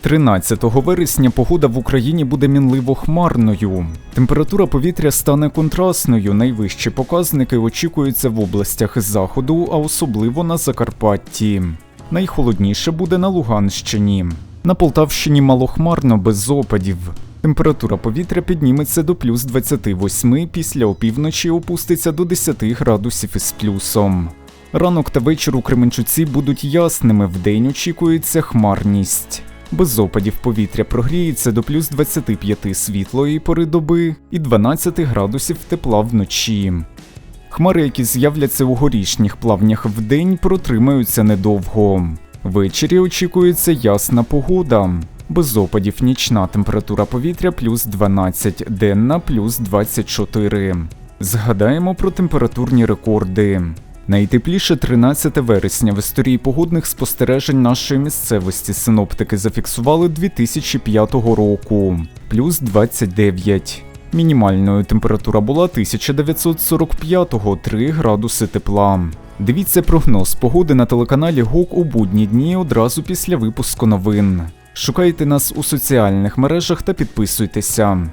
13 вересня погода в Україні буде мінливо хмарною. Температура повітря стане контрастною. Найвищі показники очікуються в областях заходу, а особливо на Закарпатті. Найхолодніше буде на Луганщині. На Полтавщині малохмарно без опадів. Температура повітря підніметься до плюс 28, після опівночі опуститься до 10 градусів із плюсом. Ранок та вечір у Кременчуці будуть ясними, вдень очікується хмарність. Без опадів повітря прогріється до плюс 25 світлої пори доби і 12 градусів тепла вночі. Хмари, які з'являться у горішніх плавнях вдень, протримаються недовго. Ввечері очікується ясна погода. Без опадів нічна температура повітря плюс 12, денна плюс 24. Згадаємо про температурні рекорди. Найтепліше 13 вересня в історії погодних спостережень нашої місцевості синоптики зафіксували 2005 року плюс 29. Мінімальною температура була 1945-го 3 градуси тепла. Дивіться прогноз погоди на телеканалі ГОК у будні дні одразу після випуску новин. Шукайте нас у соціальних мережах та підписуйтеся.